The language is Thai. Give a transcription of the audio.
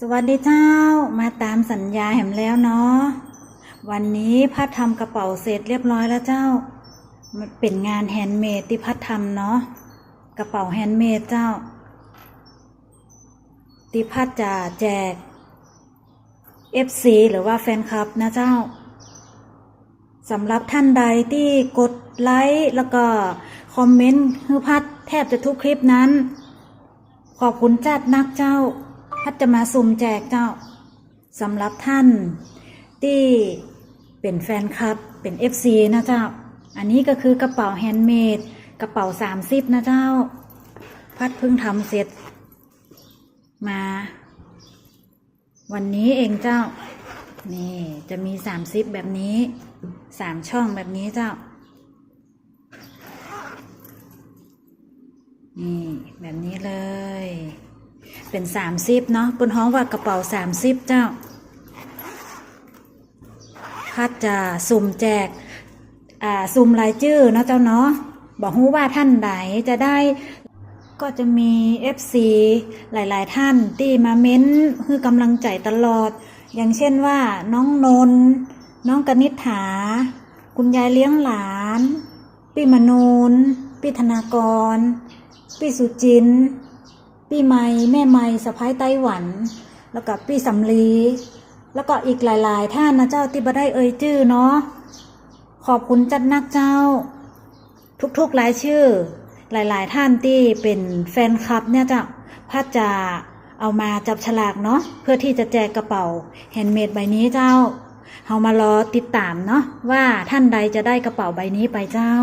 สวัสดีเจ้ามาตามสัญญาแหมแล้วเนาะวันนี้พัดทำกระเป๋าเสร็จเรียบร้อยแล้วเจ้า มันเป็นงานแฮนด์เมดที่พัดทำเนาะกระเป๋าแฮนด์เมดเจ้าที่พัดจะแจก FC หรือว่าแฟนคลับนะเจ้าสำหรับท่านใดที่กดไลค์แล้วก็คอมเมนต์ให้พัดแทบจะทุกคลิปนั้น ขอบคุณจัดนักเจ้า พัดจะมาสุ่มแจกเจ้าสำหรับท่านที่เป็นแฟนคลับเป็น FC นะเจ้า อันนี้ก็คือกระเป๋าแฮนด์เมดกระเป๋าสามสิบนะเจ้า พัดเพิ่งทำเสร็จ มา วันนี้เองเจ้า นี่จะมีสามซิปแบบนี้สามช่องแบบนี้เจ้า นี่แบบนี้เลย เป็นสามซิปเนาะบนห้องว่ากระเป๋าสามซิปเจ้า พัดจะสุ่มแจก อ่า สุ่มรายชื่อเนาะเจ้าเนาะ บอกฮู้ว่าท่านใดจะได้ก็จะมี FC หลาย ๆ ท่านที่มาเม้นคือกำลังใจตลอด อย่างเช่นว่าน้องนน น้องกนิษฐา คุณยายเลี้ยงหลาน พี่มนูนพี่ธนากร พี่สุจิน พี่ไม้แม่ไม้สะพ้ายไต้หวัน แล้วก็พี่สำลี แล้วก็อีกหลาย ๆ ท่านนะเจ้าที่บ่ได้เอ่ยชื่อเนาะขอบคุณจัดนักเจ้า ทุกๆรายชื่อ หลาย ๆ ท่านที่เป็นแฟนคลับเนี่ยจะพัดจะเอามาจับฉลากเนาะเพื่อที่จะแจกกระเป๋าแฮนด์เมดใบนี้เจ้าเฮามารอติดตามเนาะว่าท่านใดจะได้กระเป๋าใบนี้ไปเจ้า